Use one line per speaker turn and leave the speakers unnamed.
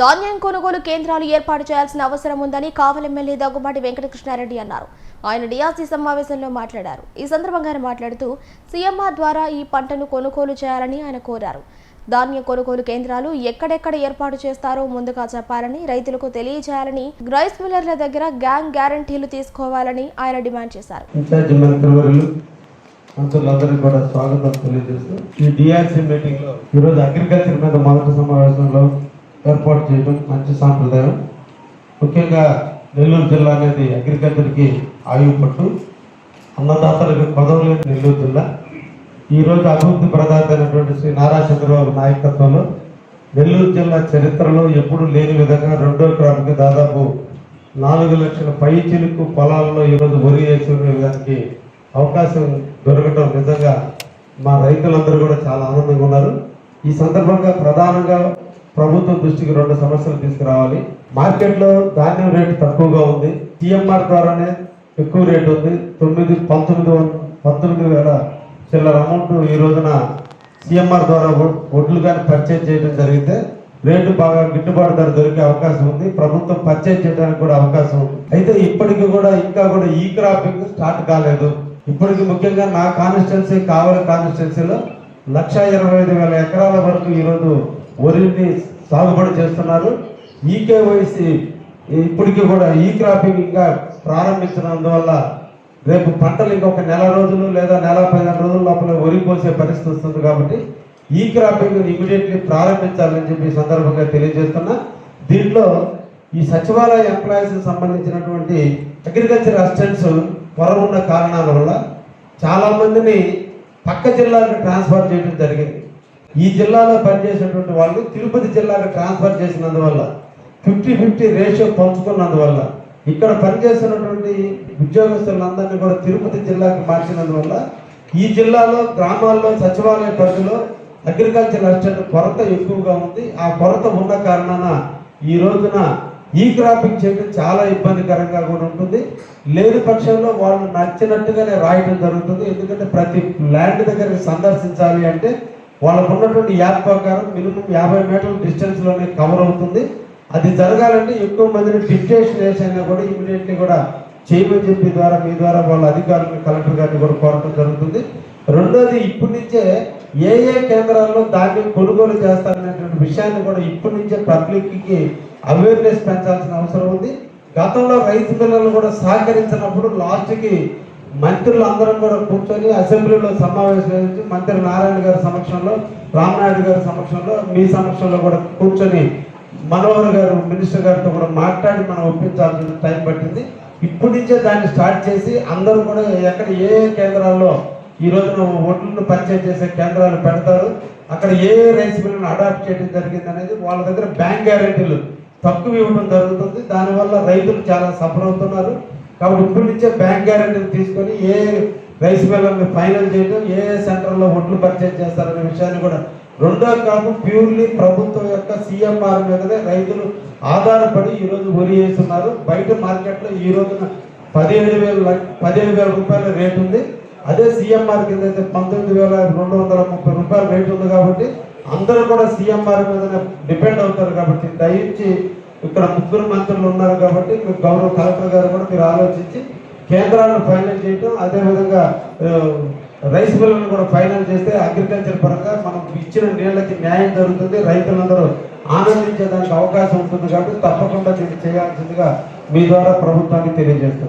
ధాన్యం కొనుగోలు కేంద్రాలు ఏర్పాటు చేయాల్సిన అవసరం ఉందని కావలి ఎమ్మెల్యే దగ్గుబాటి వెంకటకృష్ణారెడ్డి అన్నారు. ఆయన డిఆర్సీ సమావేశంలో మాట్లాడారు. ఈ సందర్భంగా ఆయన మాట్లాడుతూ సీఎంఆర్ ద్వారా ఈ పంటను కొనుగోలు చేయాలని ఆయన కోరారు. ధాన్య కొనుగోలు కేంద్రాలు ఎక్కడెక్కడ ఏర్పాటు చేస్తారో ముందుగా చెప్పాలని రైతులకు తెలియజేయాలని గ్రైస్ మిల్లర్ల దగ్గర గ్యాంగ్ గ్యారంటీలు తీసుకోవాలని ఆయన డిమాండ్ చేశారు.
మంత్రులందరికీ కూడా స్వాగతం తెలియజేస్తూ ఈ డిఆర్సీ మీటింగ్లో ఈరోజు అగ్రికల్చర్ మీద మొదటి సమావేశంలో ఏర్పాటు చేయడం మంచి సాంప్రదాయం. ముఖ్యంగా నెల్లూరు జిల్లా అనేది అగ్రికల్చర్కి ఆయువు పట్టు. అన్నదాతలకు పదవులు లేని నెల్లూరు జిల్లా. ఈ రోజు అభివృద్ధి ప్రదాత అయినటువంటి శ్రీ నారా చంద్రబాబు నాయకత్వంలో నెల్లూరు జిల్లా చరిత్రలో ఎప్పుడూ లేని విధంగా రెండో క్రాప్కి దాదాపు నాలుగు లక్షల పై చిలుకు పొలాల్లో ఈరోజు వరి వేసుకునేదానికి అవకాశం దొరకడం నిజంగా మా రైతులందరూ కూడా చాలా ఆనందంగా ఉన్నారు. ఈ సందర్భంగా ప్రధానంగా ప్రభుత్వం దృష్టికి రెండు సమస్యలు తీసుకురావాలి. మార్కెట్లో ధాన్యం రేటు తక్కువగా ఉంది. టీఎంఆర్ ద్వారానే ఎక్కువ రేటు ఉంది. తొమ్మిది పంతొమ్మిది పంతొమ్మిది వేల చిల్లర అమౌంట్ ఈ రోజున సిఎంఆర్ ద్వారా ఒడ్లు కానీ పర్చేజ్ చేయడం జరిగితే రేటు బాగా గిట్టుబాటు ధర దొరికే అవకాశం ఉంది. ప్రభుత్వం పర్చేజ్ చేయడానికి కూడా అవకాశం ఉంది. అయితే ఇప్పటికి కూడా ఇంకా కూడా ఈ క్రాపింగ్ స్టార్ట్ కాలేదు. ఇప్పటికి ముఖ్యంగా నా కాన్స్టిట్యున్సీ కావలి కాన్స్టిట్యున్సీలో లక్ష ఇరవై ఐదు వేల ఎకరాల వరకు ఈరోజు వరిని సాగుబడి చేస్తున్నారు. ఈ కేవైసీ ఇప్పటికీ కూడా ఈ క్రాపింగ్ ఇంకా ప్రారంభించినందువల్ల రేపు పంటలు ఇంకొక నెల రోజులు లేదా నెల పదిహేను రోజుల లోపల వరి కోసే పరిస్థితి వస్తుంది కాబట్టి ఈ క్రాపింగ్ ఇమీడియట్లీ ప్రారంభించాలని చెప్పి సందర్భంగా తెలియజేస్తున్నా. దీంట్లో ఈ సచివాలయ ఎంప్లాయీస్ సంబంధించినటువంటి అగ్రికల్చర్ అసిస్టెంట్స్ కొరవున్న కారణాల వల్ల చాలామందిని పక్క జిల్లాలకు ట్రాన్స్ఫర్ చేయడం జరిగింది. ఈ జిల్లాలో పనిచేసేటువంటి వాళ్ళు తిరుపతి జిల్లాకు ట్రాన్స్ఫర్ చేసినందువల్ల ఫిఫ్టీ ఫిఫ్టీ రేషియో పంచుకున్నందువల్ల ఇక్కడ పనిచేస్తున్నటువంటి ఉద్యోగస్తులందరినీ కూడా తిరుపతి జిల్లాకు మార్చినందువల్ల ఈ జిల్లాలో గ్రామాల్లో సచివాలయ పరిధిలో అగ్రికల్చర్ అసిస్టెంట్ కొరత ఎక్కువగా ఉంది. ఆ కొరత ఉన్న కారణాన ఈ రోజున ఈ క్రాపింగ్ చేయడం చాలా ఇబ్బందికరంగా కూడా ఉంటుంది. లేని పక్షంలో వాళ్ళు నచ్చినట్టుగానే రాయడం జరుగుతుంది. ఎందుకంటే ప్రతి ల్యాండ్ దగ్గరికి సందర్శించాలి అంటే వాళ్ళకు ఉన్నటువంటి యాప్ ప్రకారం మినిమం యాభై మీటర్ల డిస్టెన్స్లోనే కవర్ అవుతుంది. అది జరగాలంటే ఎక్కువ మందిని డిప్టేషన్ వేసైనా కూడా ఇమీడియట్లీ కూడా చేయమని చెప్పి ద్వారా మీ ద్వారా వాళ్ళ అధికారులను కలెక్టర్ గారిని కూడా కోరటం జరుగుతుంది. రెండోది ఇప్పటి నుంచే ఏ ఏ కేంద్రాల్లో ధాన్యం కొనుగోలు చేస్తారనేటువంటి విషయాన్ని కూడా ఇప్పటి నుంచే పబ్లిక్కి అవేర్నెస్ పెంచాల్సిన అవసరం ఉంది. గతంలో రైతు పిల్లలు కూడా సహకరించినప్పుడు లాస్ట్కి మంత్రులు అందరం కూడా కూర్చొని అసెంబ్లీలో సమావేశం మంత్రి నారాయణ గారి సమక్షంలో రామనాయుడు గారి సమక్షంలో మీ సమక్షంలో కూడా కూర్చొని మనోహర్ గారు మినిస్టర్ గారితో కూడా మాట్లాడి మనం ఒప్పించాల్సిన టైం పట్టింది. ఇప్పటి నుంచే దాన్ని స్టార్ట్ చేసి అందరూ కూడా ఎక్కడ ఏ కేంద్రాల్లో ఈ రోజున ఓట్లను పరిచయం చేసే కేంద్రాలు పెడతారు అక్కడ ఏ ఏ రైస్ మిల్లును అడాప్ట్ చేయడం జరిగింది అనేది వాళ్ళ దగ్గర బ్యాంక్ గ్యారెంటీలు తక్కువ ఇవ్వడం జరుగుతుంది. దానివల్ల రైతులు చాలా సఫర్ అవుతున్నారు. కాబట్టి ఇప్పటి నుంచే బ్యాంక్ గ్యారెంటీలు తీసుకొని ఏ రైస్ మిల్లర్ని ఫైనల్ చేయడం ఏ సెంటర్లో ఒడ్లు పర్చేజ్ చేస్తారనే విషయాన్ని కూడా రెండో కాపు ప్యూర్లీ ప్రభుత్వం యొక్క సీఎంఆర్ మీదనే రైతులు ఆధారపడి ఈరోజు వరి వేస్తున్నారు. బయట మార్కెట్లో ఈ రోజున పదిహేడు వేల పదిహేడు వేల రూపాయల రేటు ఉంది. అదే సీఎంఆర్ కింద అయితే పంతొమ్మిది వేల రెండు వందల ముప్పై రూపాయల రేటు ఉంది కాబట్టి అందరూ కూడా సీఎంఆర్ మీద డిపెండ్ అవుతారు కాబట్టి దయించి ఇక్కడ ముగ్గురు మంత్రులు ఉన్నారు కాబట్టి మీరు గౌరవ కలెక్టర్ గారు కూడా మీరు ఆలోచించి కేంద్రాలను ఫైనల్ చేయటం అదేవిధంగా రైస్ మిల్లులను కూడా ఫైనల్ చేస్తే అగ్రికల్చర్ పరంగా మనం ఇచ్చిన నీళ్ళకి న్యాయం జరుగుతుంది రైతులందరూ ఆనందించేదానికి అవకాశం ఉంటుంది కాబట్టి తప్పకుండా దీన్ని చేయాల్సిందిగా మీ ద్వారా ప్రభుత్వానికి తెలియజేస్తాం